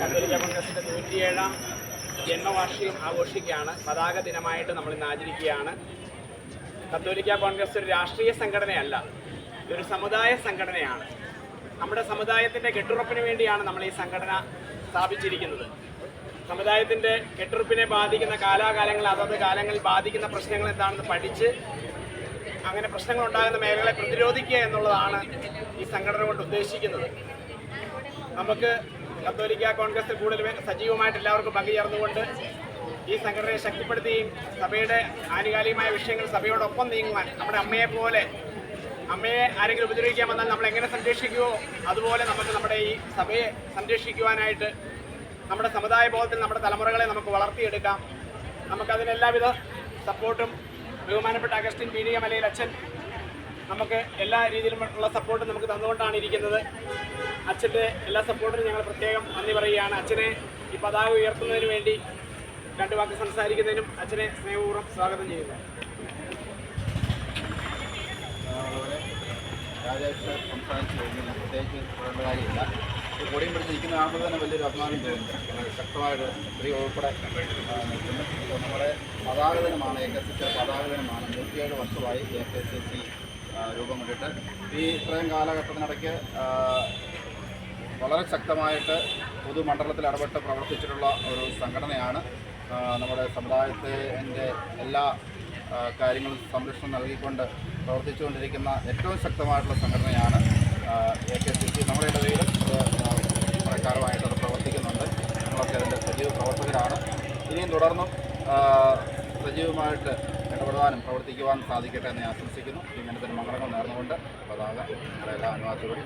കത്തോലിക്ക കോൺഗ്രസിന്റെ നൂറ്റിയേഴാം ജന്മവാർഷികം ആഘോഷിക്കുകയാണ്. പതാക ദിനമായിട്ട് നമ്മൾ ഇന്ന് ആചരിക്കുകയാണ്. കത്തോലിക്ക കോൺഗ്രസ് ഒരു രാഷ്ട്രീയ സംഘടനയല്ല ഇതൊരു സമുദായ സംഘടനയാണ്. നമ്മുടെ സമുദായത്തിന്റെ കെട്ടുറപ്പിന് വേണ്ടിയാണ് നമ്മൾ ഈ സംഘടന സ്ഥാപിച്ചിരിക്കുന്നത്. സമുദായത്തിന്റെ കെട്ടുറപ്പിനെ ബാധിക്കുന്ന കാലാകാലങ്ങൾ അതത് കാലങ്ങളിൽ ബാധിക്കുന്ന പ്രശ്നങ്ങൾ എന്താണെന്ന് പഠിച്ച് അങ്ങനെ പ്രശ്നങ്ങൾ ഉണ്ടാകുന്ന മേഖലകളെ പ്രതിരോധിക്കുക എന്നുള്ളതാണ് ഈ സംഘടന കൊണ്ട് ഉദ്ദേശിക്കുന്നത്. നമുക്ക് കത്തോലിക്ക കോൺഗ്രസിൽ കൂടുതൽ സജീവമായിട്ട് എല്ലാവർക്കും പങ്കുചേർന്നുകൊണ്ട് ഈ സംഘടനയെ ശക്തിപ്പെടുത്തുകയും സഭയുടെ ആനുകാലികമായ വിഷയങ്ങൾ സഭയോടൊപ്പം നീങ്ങുവാൻ നമ്മുടെ അമ്മയെ പോലെ അമ്മയെ ആരെങ്കിലും ഉപദ്രവിക്കാൻ വന്നാൽ നമ്മൾ എങ്ങനെ സംരക്ഷിക്കുമോ അതുപോലെ നമുക്ക് നമ്മുടെ ഈ സഭയെ സംരക്ഷിക്കുവാനായിട്ട് നമ്മുടെ സമുദായ ബോധത്തിൽ നമ്മുടെ തലമുറകളെ നമുക്ക് വളർത്തിയെടുക്കാം. നമുക്കതിനെല്ലാവിധ സപ്പോർട്ടും ബഹുമാനപ്പെട്ട അഗസ്റ്റിൻ പി ഡി എം അല്ലെങ്കിൽ അച്ഛൻ നമുക്ക് എല്ലാ രീതിയിലുമുള്ള സപ്പോർട്ട് നമുക്ക് തന്നുകൊണ്ടാണ് ഇരിക്കുന്നത്. അച്ഛന്റെ എല്ലാ സപ്പോർട്ടിനും ഞങ്ങൾ പ്രത്യേകം നന്ദി പറയുകയാണ്. അച്ഛനെ ഈ പതാക ഉയർത്തുന്നതിന് വേണ്ടി രണ്ട് വാക്ക് സംസാരിക്കുന്നതിനും അച്ഛനെ സ്നേഹപൂർവം സ്വാഗതം ചെയ്യുന്നു. ഈ കൊടിയും പിടിച്ചിരിക്കുന്ന കാണുമ്പോൾ തന്നെ വലിയൊരു അഭിമാനം തോന്നുന്നു ശക്തമായിട്ട് സ്ത്രീ ഉൾപ്പെടെ നിൽക്കുന്നു നമ്മുടെ പതാക ദിനമാണ് എ കെ സി സി പതാക ദിനമാണ് നൂറ്റിയേഴ് വർഷമായി എ കെ സി സി രൂപം കൊണ്ടിട്ട്. ഈ ഇത്രയും കാലഘട്ടത്തിനിടയ്ക്ക് വളരെ ശക്തമായിട്ട് പൊതുമണ്ഡലത്തിൽ ഇടപെട്ട് പ്രവർത്തിച്ചിട്ടുള്ള ഒരു സംഘടനയാണ് നമ്മുടെ സമുദായത്തിന്റെ എല്ലാ കാര്യങ്ങളും സംരക്ഷണം നൽകിക്കൊണ്ട് പ്രവർത്തിച്ചുകൊണ്ടിരിക്കുന്ന ഏറ്റവും ശക്തമായിട്ടുള്ള സംഘടനയാണ് എ കെ സി സി നമ്മുടെ ഇടവയിലും പ്രകാരമായിട്ട് അത് പ്രവർത്തിക്കുന്നുണ്ട്. നമ്മളൊക്കെ അതിന്റെ സജീവ പ്രവർത്തകരാണ്. ഇനിയും തുടർന്നും സജീവമായിട്ട് ഇടപെടാനും പ്രവർത്തിക്കുവാൻ സാധിക്കട്ടെ എന്ന് ആശംസിക്കുന്നു. ഇങ്ങനത്തെ മംഗളങ്ങൾ നേർന്നുകൊണ്ട് പതാക നിങ്ങളെല്ലാം അനുവാദത്തോടെ